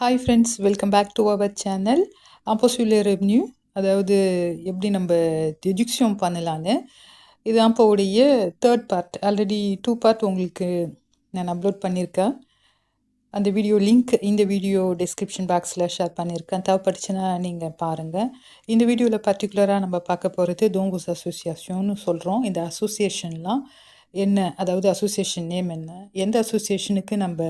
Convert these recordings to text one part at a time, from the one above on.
Hi friends welcome back to our channel ஆப்போசிட்ல revenue அதாவது எப்படி நம்ம டெஜுக்ஷன் பண்ணலான்னு இது அப்போவுடைய third part already two part உங்களுக்கு நான் அப்லோட் பண்ணியிருக்கேன் அந்த வீடியோ லிங்க் இந்த வீடியோ டிஸ்கிரிப்ஷன் பாக்ஸில் ஷேர் பண்ணியிருக்கேன் தேவைப்பட்டுச்சுன்னா நீங்கள் பாருங்கள் இந்த வீடியோவில் பர்டிகுலராக நம்ம பார்க்க போகிறது தோங்குஸ் அசோசியேஷன் சொல்கிறோம் இந்த அசோசியேஷன்லாம் என்ன அதாவது அசோசியேஷன் நேம் என்ன? எந்த அசோசியேஷனுக்கு நம்ம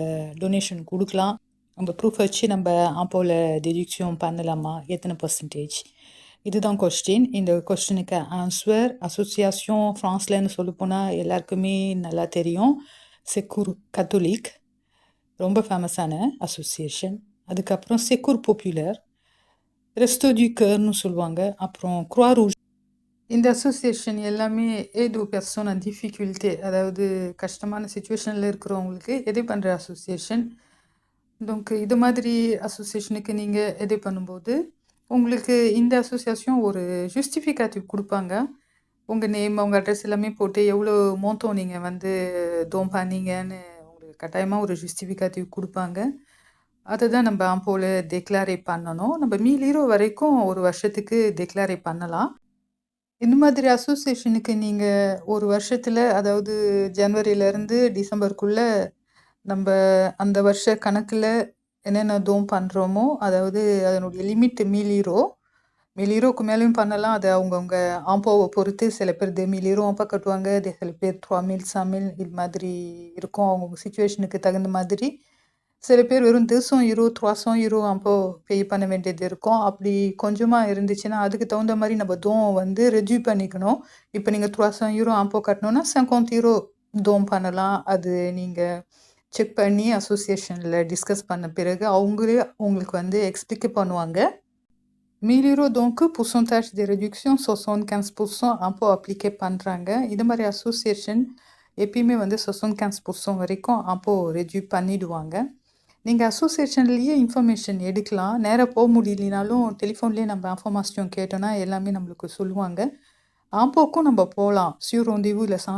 டொனேஷன் கொடுக்கலாம்? நம்ம ப்ரூஃப் வச்சு நம்ம ஆப்போவில் டெடிக்ஷன் பண்ணலாமா? எத்தனை பர்சன்டேஜ் இதுதான் கொஸ்டின் இந்த கொஸ்டினுக்கு ஆன்சர் அசோசியேஷன் ஃப்ரான்ஸ்லன்னு சொல்ல போனால் எல்லாருக்குமே நல்லா தெரியும். செக்கூர் கத்தோலிக் ரொம்ப ஃபேமஸான அசோசியேஷன் அதுக்கப்புறம் செக்கூர் பாப்புலர் ரெஸ்டோ டி கர்னு சொல்லுவாங்க. அப்புறம் குரா ரூஜ் இந்த அசோசியேஷன் எல்லாமே ஏதோ பெர்சோனா டிஃபிகல்ட்டி அதாவது கஷ்டமான சுச்சுவேஷனில் இருக்கிறவங்களுக்கு எதை பண்ணுற அசோசியேஷன் donc இது மாதிரி அசோசியேஷனுக்கு நீங்கள் எது பண்ணும்போது உங்களுக்கு இந்த அசோசியேஷன் ஒரு ஜஸ்டிஃபிகேட்டிவ் கொடுப்பாங்க. உங்கள் நேம் உங்கள் அட்ரஸ் எல்லாமே போட்டு எவ்வளோ மோத்தம் நீங்கள் வந்து தோம் பண்ணீங்கன்னு உங்களுக்கு கட்டாயமாக ஒரு ஜஸ்டிஃபிகேட்டிவ் கொடுப்பாங்க. அதை தான் நம்ம ஆம்போல டெக்ளாரே பண்ணணும். நம்ம மீலீரோ வரைக்கும் ஒரு வருஷத்துக்கு டெக்ளாரே பண்ணலாம். இந்த மாதிரி அசோசியேஷனுக்கு நீங்கள் ஒரு வருஷத்தில் அதாவது ஜனவரியிலேருந்து டிசம்பருக்குள்ளே நம்ம அந்த வருஷ கணக்கில் என்னென்ன தூம் பண்ணுறோமோ அதாவது அதனுடைய லிமிட் மில்லிரோ மில்லிரோக்கு மேலேயும் பண்ணலாம். அது அவங்கவுங்க ஆம்போவை பொறுத்து சில பேர் தி மில்லிரோ ஆம்பா கட்டுவாங்க. தி சில பேர் த்ரா மில் சமில் இது மாதிரி இருக்கும். அவங்கவுங்க சுச்சுவேஷனுக்கு தகுந்த மாதிரி. சில பேர் வெறும் திசம் இரு த்ராசம் இரு ஆம்போ பே பண்ண வேண்டியது இருக்கும். அப்படி கொஞ்சமாக இருந்துச்சுன்னா அதுக்கு தகுந்த மாதிரி நம்ம தோம் வந்து ரெஜியூ பண்ணிக்கணும். இப்போ நீங்கள் த்ராசம் இரு ஆம்போ கட்டணும்னா செங்கோந்த் தீரோ தோம் பண்ணலாம். அது நீங்கள் செக் பண்ணி அசோசியேஷனில் டிஸ்கஸ் பண்ண பிறகு அவங்களே உங்களுக்கு வந்து எக்ஸ்பிளிக் பண்ணுவாங்க. மீலிரோ donc pourcentage de réduction 75% அப்போ அப்ளிகே பண்ணுறாங்க இது மாதிரி அசோசியேஷன் எப்பயுமே வந்து 75% வரைக்கும் அப்போது ரெடியூ பண்ணிவிடுவாங்க நீங்கள் அசோசியேஷன்லேயே இன்ஃபர்மேஷன் எடுக்கலாம். நேராக போக முடியலனாலும் டெலிஃபோன்லேயே நம்ம இன்ஃபர்மேஷன் கேட்டோன்னா எல்லாமே நம்மளுக்கு சொல்லுவாங்க. ஆம்போக்கும் நம்ம போகலாம். சியூ ரோந்தேவு இல்லை சா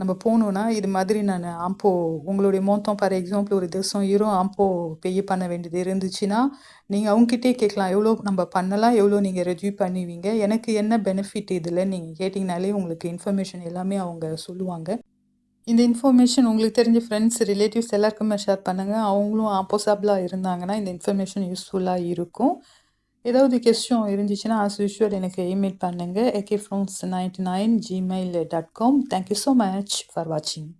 நம்ம போகணுன்னா இது மாதிரி நான் ஆம்போ உங்களுடைய மொத்தம் ஃபார் எக்ஸாம்பிள் ஒரு திவசம் ஹீரோ ஆம்போ பே பண்ண வேண்டியது இருந்துச்சுன்னா நீங்கள் அவங்ககிட்டே கேட்கலாம். எவ்வளோ நம்ம பண்ணலாம் எவ்வளோ நீங்கள் ரெஜியூ பண்ணுவீங்க? எனக்கு என்ன பெனிஃபிட் இதில்? நீங்கள் கேட்டிங்கனாலே உங்களுக்கு இன்ஃபர்மேஷன் எல்லாமே அவங்க சொல்லுவாங்க. இந்த இன்ஃபர்மேஷன் உங்களுக்கு தெரிஞ்ச ஃப்ரெண்ட்ஸ் ரிலேட்டிவ்ஸ் எல்லாருக்குமே ஷேர் பண்ணுங்கள் அவங்களும் ஆப்போசபிளாக இருந்தாங்கன்னா இந்த இன்ஃபர்மேஷன் யூஸ்ஃபுல்லாக இருக்கும். ஏதாவது கொஸ்டின் இருந்துச்சுன்னா ஆஸ் யூஷுவல் எனக்கு இமெயில் பண்ணுங்கள் A K France ninety nine Gmail dot com thank you so much for வாட்சிங்